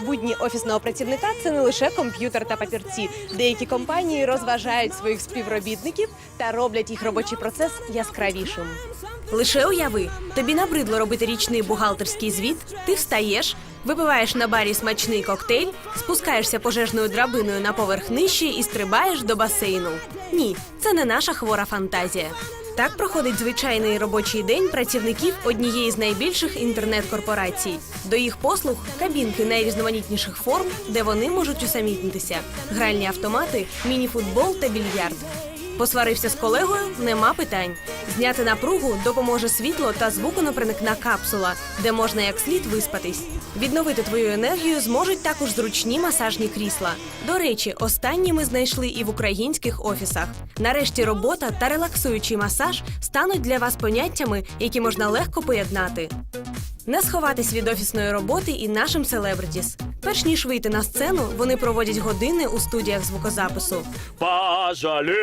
Будні офісного працівника це не лише комп'ютер та папірці. Деякі компанії розважають своїх співробітників та роблять їх робочий процес яскравішим. Лише уяви, тобі набридло робити річний бухгалтерський звіт. Ти встаєш, випиваєш на барі смачний коктейль, спускаєшся пожежною драбиною на поверх нижче і стрибаєш до басейну. Ні, це не наша хвора фантазія. Так проходить звичайний робочий день працівників однієї з найбільших інтернет-корпорацій. До їх послуг кабінки найрізноманітніших форм, де вони можуть усамітнитися, гральні автомати, міні-футбол та більярд. Посварився з колегою, нема питань. Зняти напругу допоможе світло та звуконепроникна капсула, де можна як слід виспатись. Відновити твою енергію зможуть також зручні масажні крісла. До речі, останні ми знайшли і в українських офісах. Нарешті робота та релаксуючий масаж стануть для вас поняттями, які можна легко поєднати. Не сховатись від офісної роботи і нашим селебритіс. Перш ніж вийти на сцену, вони проводять години у студіях звукозапису. Пожалей,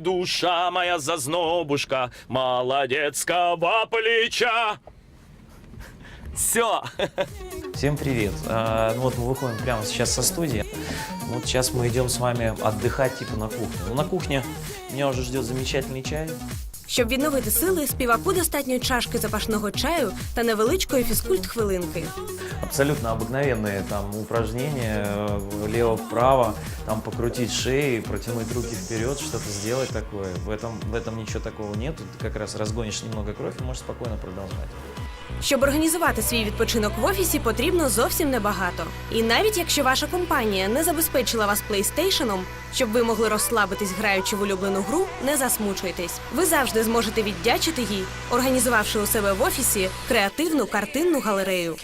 душа моя зазнобушка, молодецкого плеча. Все. Всем привет. А, ну вот мы выходим прямо сейчас со студии. Вот сейчас мы идем с вами отдыхать типа на кухню. Ну, на кухне меня уже ждет замечательный чай. Щоб відновити сили, співаку достатньо чашки запашного чаю та невеличкої фізкульт-хвилинки. Абсолютно обыкновенные там упражнения э, влево-вправо, там покрутить шеи, протянуть руки вперед, что-то сделать такое. В этом, в этом ничего такого нет. Тут как раз разгонишь немного кровь и можешь спокойно продолжать. Щоб організувати свій відпочинок в офісі, потрібно зовсім небагато. І навіть якщо ваша компанія не забезпечила вас PlayStation, щоб ви могли розслабитись, граючи в улюблену гру, не засмучуйтесь. Ви завжди зможете віддячити їй, організувавши у себе в офісі креативну картинну галерею.